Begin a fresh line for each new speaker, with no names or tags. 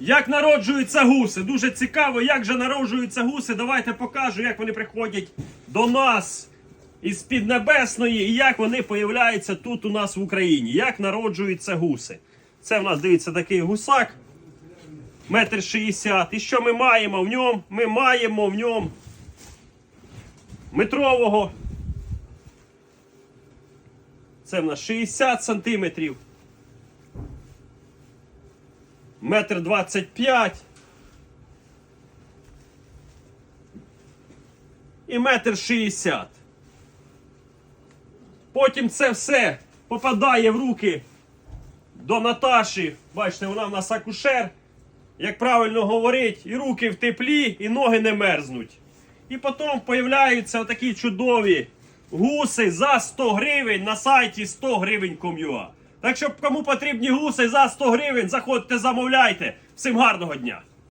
Як народжуються гуси? Дуже цікаво, як же народжуються гуси. Давайте покажу, як вони приходять до нас із Піднебесної і як вони появляються тут у нас в Україні. Як народжуються гуси. Це в нас, дивіться, такий гусак. Метр шістдесят. І що ми маємо в ньому? Ми маємо в ньому метрового. Це в нас 60 сантиметрів. Метр двадцять п'ять. І метр шістдесят. Потім це все попадає в руки до Наташі. Бачите, вона в нас акушер. Як правильно говорить, і руки в теплі, і ноги не мерзнуть. І потім появляються такі чудові гуси за 100 гривень на сайті 100 гривень.com.ua. Так що кому потрібні гуси за 100 гривень, заходьте, замовляйте. Всім гарного дня!